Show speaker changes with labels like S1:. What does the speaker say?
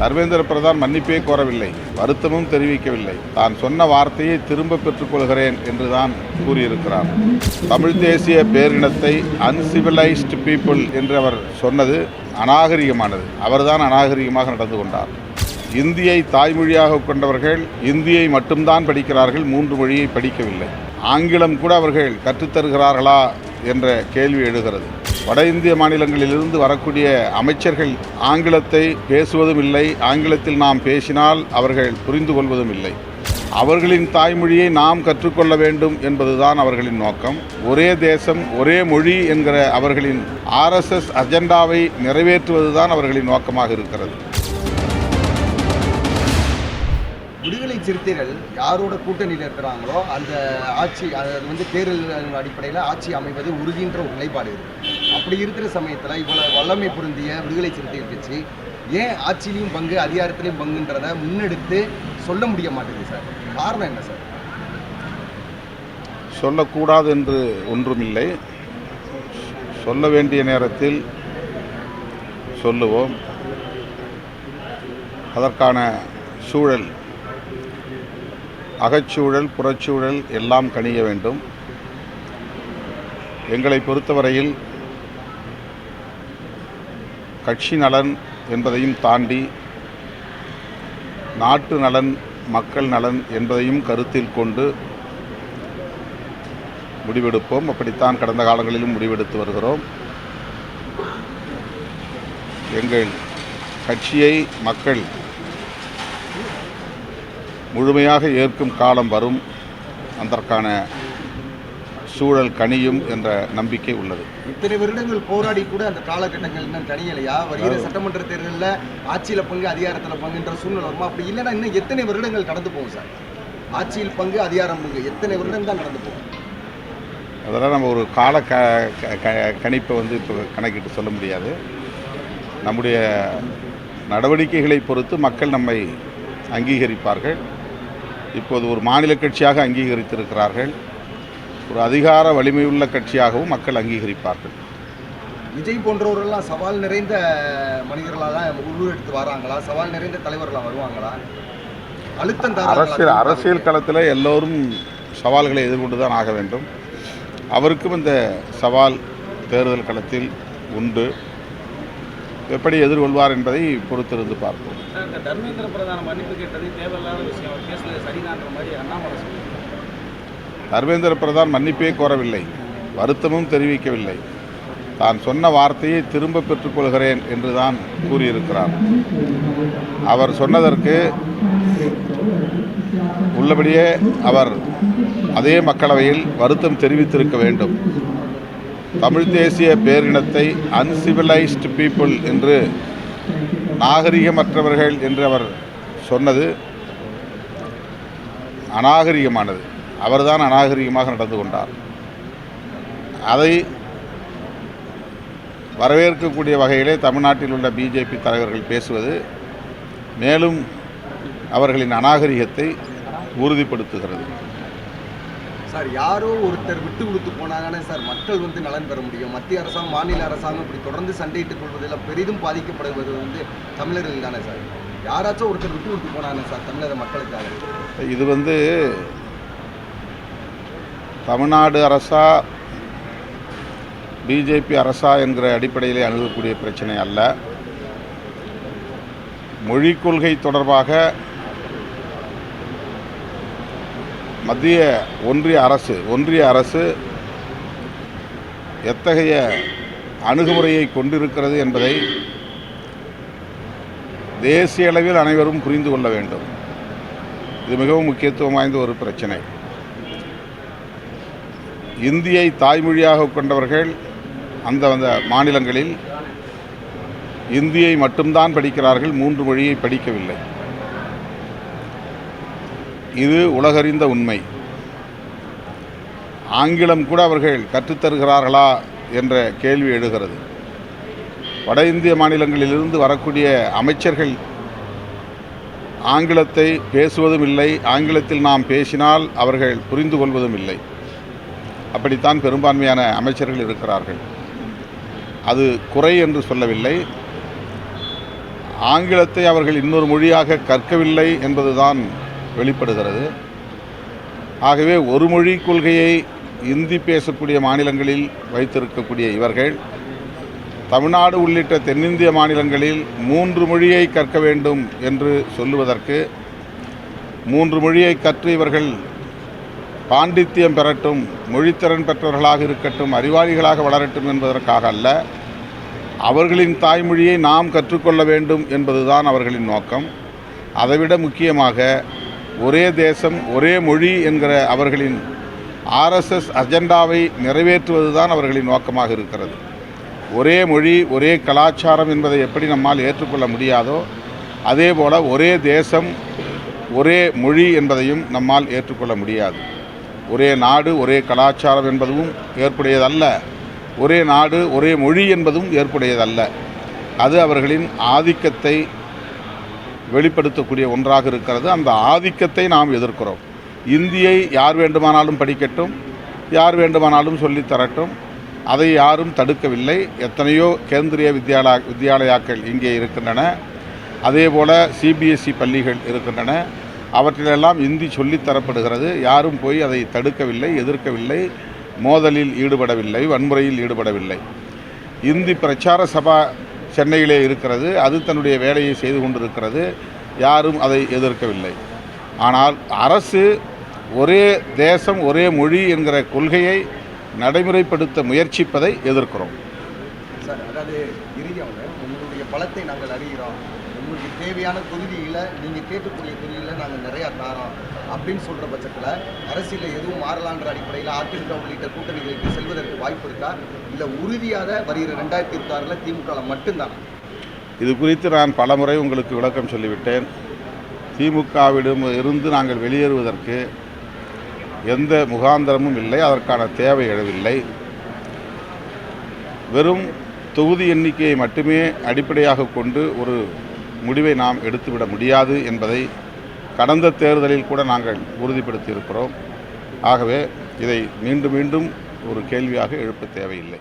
S1: தர்மேந்திர பிரதான் மன்னிப்பே கோரவில்லை வருத்தமும் தெரிவிக்கவில்லை. தான் சொன்ன வார்த்தையை திரும்ப பெற்றுக்கொள்கிறேன் என்றுதான் கூறியிருக்கிறார். தமிழ் தேசிய பேரினத்தை அன்சிவிலைஸ்டு பீப்புள் என்று அவர் சொன்னது அநாகரிகமானது. அவர்தான் அநாகரிகமாக நடந்து கொண்டார். இந்தியை தாய்மொழியாக கொண்டவர்கள் இந்தியை மட்டும்தான் படிக்கிறார்கள் மூன்று மொழியை படிக்கவில்லை. ஆங்கிலம் கூட அவர்கள் கற்றுத்தருகிறார்களா என்ற கேள்வி எழுகிறது. வட இந்திய மாநிலங்களிலிருந்து வரக்கூடிய அமைச்சர்கள் ஆங்கிலத்தை பேசுவதும் இல்லை ஆங்கிலத்தில் நாம் பேசினால் அவர்கள் புரிந்து கொள்வதும் இல்லை அவர்களின் தாய்மொழியை நாம் கற்றுக்கொள்ள வேண்டும் என்பதுதான் அவர்களின் நோக்கம். ஒரே தேசம் ஒரே மொழி என்கிற அவர்களின் ஆர்எஸ்எஸ் அஜெண்டாவை நிறைவேற்றுவதுதான் அவர்களின் நோக்கமாக இருக்கிறது.
S2: விடுதலை சிறுத்தைகள் யாரோட கூட்டணியில் இருக்கிறாங்களோ அந்த ஆட்சி அது வந்து தேர்தல் அடிப்படையில் ஆட்சி அமைவது உறுதின்ற ஒரு நிலைப்பாடு இருக்குது அப்படி இருக்கிற சமயத்தில் இவ்வளோ வல்லமை பொருந்திய விடுதலை சிறுத்தைகள் கட்சி ஏன் ஆட்சியிலையும் பங்கு அதிகாரத்திலையும் பங்குன்றதை முன்னெடுத்து சொல்ல முடிய மாட்டேங்குது சார்? காரணம் என்ன சார்?
S1: சொல்லக்கூடாது என்று ஒன்றுமில்லை. சொல்ல வேண்டிய நேரத்தில் சொல்லுவோம். அதற்கான சூழல் அகச்சூழல் புறச்சூழல் எல்லாம் கணிய வேண்டும். எங்களை பொறுத்தவரையில் கட்சி நலன் என்பதையும் தாண்டி நாட்டு நலன் மக்கள் நலன் என்பதையும் கருத்தில் கொண்டு முடிவெடுப்போம். அப்படித்தான் கடந்த காலங்களிலும் முடிவெடுத்து வருகிறோம். எங்கள் கட்சியை மக்கள் முழுமையாக ஏற்கும் காலம் வரும். அதற்கான சூழல் கனியும் என்ற நம்பிக்கை உள்ளது.
S2: இத்தனை வருடங்கள் போராடி கூட அந்த காலகட்டங்கள் இன்னும் கணியலையா வருகிற சட்டமன்ற தேர்தலில் ஆட்சியில் பங்கு அதிகாரத்தில் பங்குன்ற சூழ்நிலை வருமா? அப்படி இல்லைன்னா இன்னும் எத்தனை வருடங்கள் கடந்து போகும் சார்? ஆட்சியில் பங்கு அதிகாரம் பங்கு எத்தனை வருடம் தான் நடந்து போகும்?
S1: அதெல்லாம் நம்ம ஒரு கால க- கணிப்பை வந்து இப்போ கணக்கிட்டு சொல்ல முடியாது. நம்முடைய நடவடிக்கைகளை பொறுத்து மக்கள் நம்மை அங்கீகரிப்பார்கள். இப்போது ஒரு மாநில கட்சியாக அங்கீகரித்திருக்கிறார்கள். ஒரு அதிகார வலிமையுள்ள கட்சியாகவும் மக்கள் அங்கீகரிப்பார்கள்.
S2: விஜய் போன்றவர்கள்லாம் சவால் நிறைந்த மனிதர்களாக தான் உருவெடுத்து வராங்களா? சவால் நிறைந்த தலைவர்களாக வருவாங்களா? அழுத்தம்
S1: அரசியல் அரசியல் களத்தில் எல்லோரும் சவால்களை எதிர்கொண்டு தான் ஆக வேண்டும். அவருக்கும் இந்த சவால் தேர்தல் களத்தில் உண்டு. எப்படி எதிர்கொள்வார் என்பதை பொறுத்திருந்து பார்ப்போம்.
S3: தர்மேந்திர பிரதான மன்னிப்பு கேட்டது தேவையில்லாத விஷயம். கேஸில் சரிதான்ற மாதிரி அண்ணாமலை
S1: தர்மேந்திர பிரதான் மன்னிப்பே கோரவில்லை. வருத்தமும் தெரிவிக்கவில்லை. தான் சொன்ன வார்த்தையை திரும்ப பெற்றுக்கொள்கிறேன் என்று தான் கூறியிருக்கிறார். அவர் சொன்னதற்கு உள்ளபடியே அவர் அதே மக்களவையில் வருத்தம் தெரிவித்திருக்க வேண்டும். தமிழ் தேசிய பேரினத்தை அன்சிவிலைஸ்டு பீப்புள் என்று நாகரிகமற்றவர்கள் என்று அவர் சொன்னது அநாகரிகமானது. அவர்தான் அநாகரிகமாக நடந்து கொண்டார். அதை வரவேற்கக்கூடிய வகையிலே தமிழ்நாட்டில் உள்ள பிஜேபி தலைவர்கள் பேசுவது மேலும் அவர்களின் அநாகரிகத்தை உறுதிப்படுத்துகிறது.
S2: சார் யாரோ ஒருத்தர் விட்டு கொடுத்து போனாங்கன்னா சார் மக்கள் வந்து நலன் பெற முடியும். மத்திய அரசாங்கம் மாநில அரசாங்கம் இப்படி தொடர்ந்து சண்டையிட்டுக் கொள்வதில் பெரிதும் பாதிக்கப்படுவது வந்து தமிழர்கள் தானே சார்? யாராச்சும் ஒருத்தர் விட்டு கொடுத்து போனாங்க சார் தமிழக மக்களுக்காக?
S1: இது வந்து தமிழ்நாடு அரசா பிஜேபி அரசா என்கிற அடிப்படையிலே அணுகக்கூடிய பிரச்சனை அல்ல. மொழிக் கொள்கை தொடர்பாக மத்திய ஒன்றிய அரசு ஒன்றிய அரசு எத்தகைய அணுகுமுறையை கொண்டிருக்கிறது என்பதை தேசிய அளவில் அனைவரும் புரிந்து கொள்ள வேண்டும். இது மிகவும் முக்கியத்துவம் வாய்ந்த ஒரு பிரச்சனை. இந்தியை தாய்மொழியாக கொண்டவர்கள் அந்த அந்த மாநிலங்களில் இந்தியை மட்டும்தான் படிக்கிறார்கள் மூன்று மொழியை படிக்கவில்லை. இது உலகறிந்த உண்மை. ஆங்கிலம் கூட அவர்கள் கற்றுத்தருகிறார்களா என்ற கேள்வி எழுகிறது. வட இந்திய மாநிலங்களிலிருந்து வரக்கூடிய அமைச்சர்கள் ஆங்கிலத்தை பேசுவதும் இல்லை ஆங்கிலத்தில் நாம் பேசினால் அவர்கள் புரிந்து கொள்வதும் இல்லை. அப்படித்தான் பெரும்பான்மையான அமைச்சர்கள் இருக்கிறார்கள். அது குறை என்று சொல்லவில்லை. ஆங்கிலத்தை அவர்கள் இன்னொரு மொழியாக கற்கவில்லை என்பதுதான் வெளிப்படுகிறது. ஆகவே ஒரு மொழி கொள்கையை இந்தி பேசக்கூடிய மாநிலங்களில் வைத்திருக்கக்கூடிய இவர்கள் தமிழ்நாடு உள்ளிட்ட தென்னிந்திய மாநிலங்களில் மூன்று மொழியை கற்க வேண்டும் என்று சொல்லுவதற்கு மூன்று மொழியை கற்று இவர்கள் பாண்டித்தியம் பெறட்டும் மொழித்திறன் பெற்றவர்களாக இருக்கட்டும் அறிவாளிகளாக வளரட்டும் என்பதற்காக அல்ல அவர்களின் தாய்மொழியை நாம் கற்றுக்கொள்ள வேண்டும் என்பதுதான் அவர்களின் நோக்கம். அதைவிட முக்கியமாக ஒரே தேசம் ஒரே மொழி என்கிற அவர்களின் ஆர்எஸ்எஸ் அஜெண்டாவை நிறைவேற்றுவது தான் அவர்களின் நோக்கமாக இருக்கிறது. ஒரே மொழி ஒரே கலாச்சாரம் என்பதை எப்படி நம்மால் ஏற்றுக்கொள்ள முடியாதோ அதே போல ஒரே தேசம் ஒரே மொழி என்பதையும் நம்மால் ஏற்றுக்கொள்ள முடியாது. ஒரே நாடு ஒரே கலாச்சாரம் என்பதும் ஏற்புடையதல்ல. ஒரே நாடு ஒரே மொழி என்பதும் ஏற்புடையதல்ல. அது அவர்களின் ஆதிக்கத்தை வெளிப்படுத்தக்கூடிய ஒன்றாக இருக்கிறது. அந்த ஆதிக்கத்தை நாம் எதிர்க்கிறோம். இந்தியை யார் வேண்டுமானாலும் படிக்கட்டும் யார் வேண்டுமானாலும் சொல்லித் தரட்டும். அதை யாரும் தடுக்கவில்லை. எத்தனையோ கேந்திரிய வித்யாலயா வித்யாலயாக்கள் இங்கே இருக்கின்றன. அதே போல் சிபிஎஸ்இ பள்ளிகள் இருக்கின்றன. அவற்றிலெல்லாம் இந்தி சொல்லித் தரப்படுகிறது. யாரும் போய் அதை தடுக்கவில்லை எதிர்க்கவில்லை மோதலில் ஈடுபடவில்லை வன்முறையில் ஈடுபடவில்லை. இந்தி பிரச்சார சபா சென்னையிலே இருக்கிறது. அது தன்னுடைய வேலையை செய்து கொண்டிருக்கிறது. யாரும் அதை எதிர்க்கவில்லை. ஆனால் அரசு ஒரே தேசம் ஒரே மொழி என்கிற கொள்கையை நடைமுறைப்படுத்த முயற்சிப்பதை எதிர்க்கிறோம்.
S2: சார் அதாவது இறுதியாக உங்களுடைய பலத்தை நாங்கள் அறிகிறோம். உங்களுக்கு தேவையான தொகுதியில் நீங்கள் கேட்கக்கூடிய தொகுதியில் நாங்கள் நிறையா தாரோம் அப்படின்னு சொல்கிற பட்சத்தில் அரசியலில் எதுவும் மாறலான்ற அடிப்படையில் அதிமுக உள்ளிட்ட கூட்டணிகளுக்கு செல்வதற்கு வாய்ப்பு இருக்கா? இல்லை உறுதியாக வருகிற ரெண்டாயிரத்தி இருபத்தாறில் திமுகவில் மட்டும்தான்?
S1: இது குறித்து நான் பலமுறை உங்களுக்கு விளக்கம் சொல்லிவிட்டேன். திமுகவிடம் இருந்து நாங்கள் வெளியேறுவதற்கு எந்த முகாந்திரமும் இல்லை அதற்கான தேவை எழவில்லை. வெறும் தொகுதி எண்ணிக்கையை மட்டுமே அடிப்படையாக கொண்டு ஒரு முடிவை நாம் எடுத்துவிட முடியாது என்பதை கடந்த தேர்தலில் கூட நாங்கள் உறுதிப்படுத்தியிருக்கிறோம். ஆகவே இதை மீண்டும் மீண்டும் ஒரு கேள்வியாக எழுப்ப தேவையில்லை.